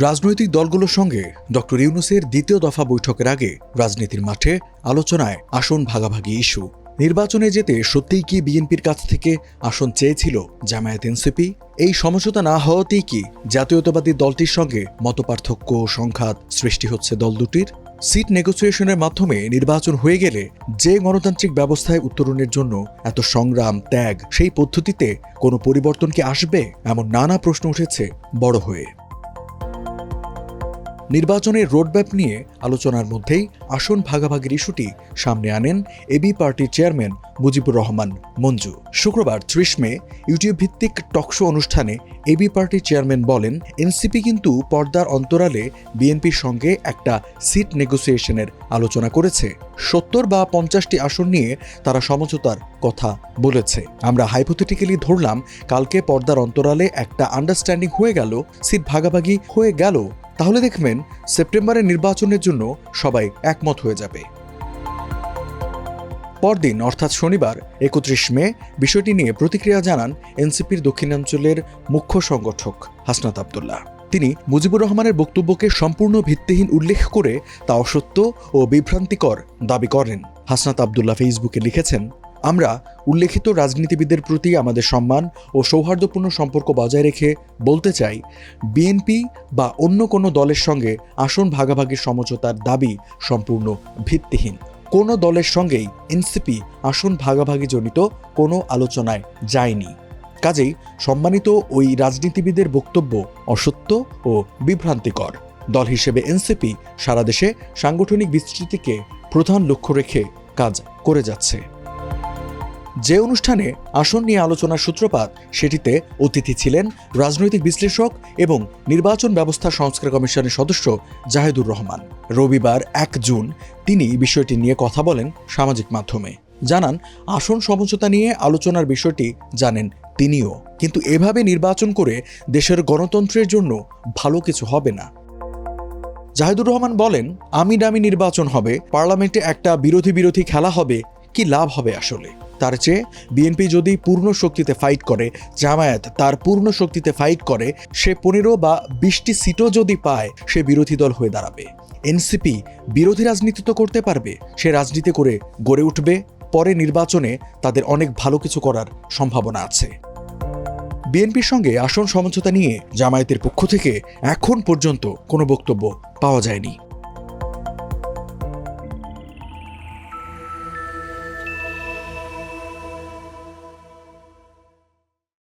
রাজনৈতিক দলগুলোর সঙ্গে ডক্টর ইউনুসের দ্বিতীয় দফা বৈঠকের আগে রাজনীতির মাঠে আলোচনায় আসন ভাগাভাগি ইস্যু। নির্বাচনে যেতে সত্যিই কি বিএনপির কাছ থেকে আসন চেয়েছিল জামায়াত এনসিপি? এই সমঝোতা না হওয়াতেই কি জাতীয়তাবাদী দলটির সঙ্গে মতপার্থক্য সংঘাত সৃষ্টি হচ্ছে দল দুটির? সিট নেগোসিয়েশনের মাধ্যমে নির্বাচন হয়ে গেলে যে গণতান্ত্রিক ব্যবস্থায় উত্তরণের জন্য এত সংগ্রাম, ত্যাগ, সেই পদ্ধতিতে কোনো পরিবর্তন কি আসবে? এমন নানা প্রশ্ন উঠেছে বড় হয়ে। নির্বাচনের রোডম্যাপ নিয়ে আলোচনার মধ্যেই আসন ভাগাভাগির ইস্যুটি সামনে আনেন এবি পার্টির চেয়ারম্যান মুজিবুর রহমান। মঞ্জু, শুক্রবার ত্রিশ মে ইউটিউব ভিত্তিক টকশো অনুষ্ঠানে এবি পার্টির চেয়ারম্যান বলেন, এনসিপি কিন্তু পর্দার অন্তরালে বিএনপির সঙ্গে একটা সিট নেগোসিয়েশনের আলোচনা করেছে। সত্তর বা পঞ্চাশটি আসন নিয়ে তারা সমঝোতার কথা বলেছে। আমরা হাইপোথেটিক্যালি ধরলাম, কালকে পর্দার অন্তরালে একটা আন্ডারস্ট্যান্ডিং হয়ে গেল, সিট ভাগাভাগি হয়ে গেল তাহলে দেখবেন সেপ্টেম্বরের নির্বাচনের জন্য সবাই একমত হয়ে যাবে। পরদিন, অর্থাৎ শনিবার, একত্রিশ মে, বিষয়টি নিয়ে প্রতিক্রিয়া জানান এনসিপির দক্ষিণাঞ্চলের মুখ্য সংগঠক হাসনাত আবদুল্লাহ। তিনি মুজিবুর রহমানের বক্তব্যকে সম্পূর্ণ ভিত্তিহীন উল্লেখ করে তা অসত্য ও বিভ্রান্তিকর দাবি করেন। হাসনাত আবদুল্লাহ ফেসবুকে লিখেছেন আমরা উল্লেখিত রাজনীতিবিদদের প্রতি আমাদের সম্মান ও সৌহার্দ্যপূর্ণ সম্পর্ক বজায় রেখে বলতে চাই বিএনপি বা অন্য কোনো দলের সঙ্গে আসন ভাগাভাগির সমঝোতার দাবি সম্পূর্ণ ভিত্তিহীন। কোনো দলের সঙ্গেই এনসিপি আসন ভাগাভাগি জনিত কোনো আলোচনায় যায়নি। কাজেই সম্মানিত ওই রাজনীতিবিদের বক্তব্য অসত্য ও বিভ্রান্তিকর। দল হিসেবে এনসিপি সারা দেশে সাংগঠনিক বিস্তৃতিকে প্রধান লক্ষ্য রেখে কাজ করে যাচ্ছে। যে অনুষ্ঠানে আসন নিয়ে আলোচনার সূত্রপাত, সেটিতে অতিথি ছিলেন রাজনৈতিক বিশ্লেষক এবং নির্বাচন ব্যবস্থা সংস্কার কমিশনের সদস্য জাহেদুর রহমান। রবিবার এক জুন তিনি বিষয়টি নিয়ে কথা বলেন সামাজিক মাধ্যমে। জানান, আসন সমঝোতা নিয়ে আলোচনার বিষয়টি জানেন তিনিও। কিন্তু এভাবে নির্বাচন করে দেশের গণতন্ত্রের জন্য ভালো কিছু হবে না। জাহেদুর রহমান বলেন আমি ডামি নির্বাচন হবে, পার্লামেন্টে একটা বিরোধী বিরোধী খেলা হবে, কি লাভ হবে আসলে? তার চেয়ে বিএনপি যদি পূর্ণ শক্তিতে ফাইট করে, জামায়াত তার পূর্ণ শক্তিতে ফাইট করে, সে পনেরো বা বিশটি সিটও যদি পায়, সে বিরোধী দল হয়ে দাঁড়াবে। এনসিপি বিরোধী রাজনীতি তো করতে পারবে, সে রাজনীতি করে গড়ে উঠবে, পরে নির্বাচনে তাদের অনেক ভালো কিছু করার সম্ভাবনা আছে। বিএনপির সঙ্গে আসন সমঝোতা নিয়ে জামায়াতের পক্ষ থেকে এখন পর্যন্ত কোনো বক্তব্য পাওয়া যায়নি।